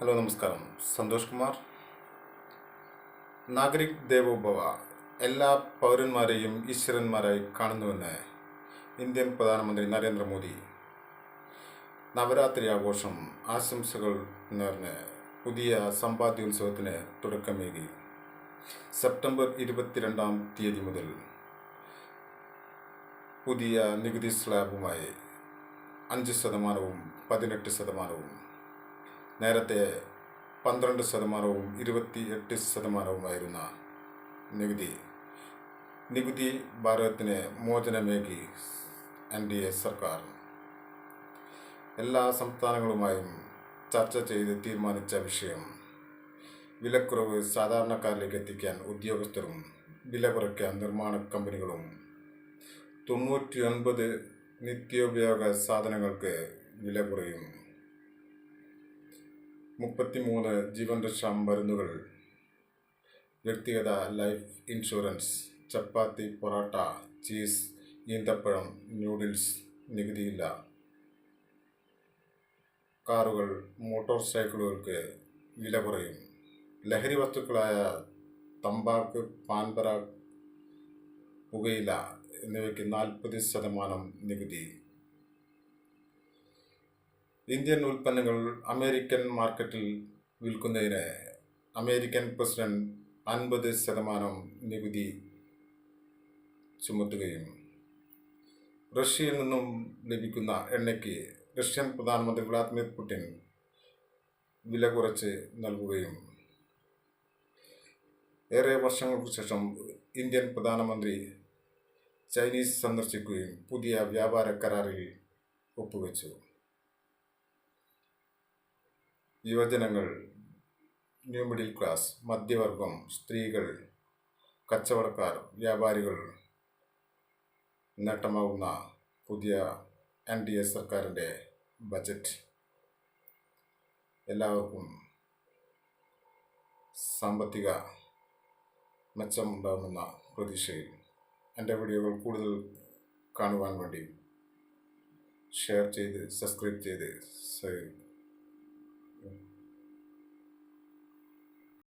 Hello നമസ്കാരം. സന്തോഷ് കുമാർ. നാഗരിക് ദേവോഭവ എല്ലാ പൗരന്മാരെയും ഈശ്വരന്മാരായി കാണുന്നുവെന്ന് Indian പ്രധാനമന്ത്രി നരേന്ദ്രമോദി. നവരാത്രി ആഘോഷം ആശംസകൾ നേർന്ന് പുതിയ സമ്പാദ്യോത്സവത്തിന് തുടക്കമേകി. സെപ്റ്റംബർ ഇരുപത്തിരണ്ടാം തീയതി മുതൽ പുതിയ നികുതി സ്ലാബുമായി അഞ്ച് ശതമാനവും പതിനെട്ട് ശതമാനവും നേരത്തെ പന്ത്രണ്ട് ശതമാനവും ഇരുപത്തി എട്ട് ശതമാനവുമായിരുന്ന നികുതി നികുതി ഭാരതത്തിന് മോചനമേകി എൻ ഡി എ സർക്കാർ. എല്ലാ സംസ്ഥാനങ്ങളുമായും ചർച്ച ചെയ്ത് തീരുമാനിച്ച വിഷയം വിലക്കുറവ് സാധാരണക്കാരിലേക്ക് എത്തിക്കാൻ ഉദ്യോഗസ്ഥരും വില കുറയ്ക്കാൻ നിർമ്മാണ കമ്പനികളും തൊണ്ണൂറ്റി ഒൻപത് നിത്യോപയോഗ സാധനങ്ങൾക്ക് വില കുറയും. മുപ്പത്തിമൂന്ന് ജീവൻ രക്ഷാ മരുന്നുകൾ വ്യക്തിഗത life insurance chapati parotta cheese ഈന്തപ്പഴം ന്യൂഡിൽസ് നികുതിയില്ല. കാറുകൾ മോട്ടോർ സൈക്കിളുകൾക്ക് വില കുറയും. ലഹരി വസ്തുക്കളായ തമ്പാക്ക് പാൻപറ പുകയില എന്നിവയ്ക്ക് നാൽപ്പത് ശതമാനം നികുതി. ഇന്ത്യൻ ഉൽപ്പന്നങ്ങൾ അമേരിക്കൻ മാർക്കറ്റിൽ വിൽക്കുന്നതിന് അമേരിക്കൻ പ്രസിഡന്റ് അൻപത് ശതമാനം നികുതി ചുമത്തുകയും റഷ്യയിൽ നിന്നും ലഭിക്കുന്ന എണ്ണയ്ക്ക് റഷ്യൻ പ്രധാനമന്ത്രി വ്ളാദിമിർ പുടിൻ വില കുറച്ച് നൽകുകയും ഏറെ വർഷങ്ങൾക്ക് ശേഷം ഇന്ത്യൻ പ്രധാനമന്ത്രി ചൈനീസ് സന്ദർശിക്കുകയും പുതിയ വ്യാപാര കരാറിൽ ഒപ്പുവെച്ചു. യുവജനങ്ങൾ ന്യൂ മിഡിൽ ക്ലാസ് മധ്യവർഗം സ്ത്രീകൾ കച്ചവടക്കാർ വ്യാപാരികൾ നേട്ടമാവുന്ന പുതിയ എൻ ഡി എ സർക്കാരിന്റെ ബജറ്റ് എല്ലാവർക്കും സാമ്പത്തിക മെച്ചമുണ്ടാകുമെന്ന പ്രതീക്ഷയിൽ എന്റെ വീഡിയോകൾ കൂടുതൽ കാണുവാൻ വേണ്ടി ഷെയർ ചെയ്ത് സബ്സ്ക്രൈബ് ചെയ്ത് സ- Yeah.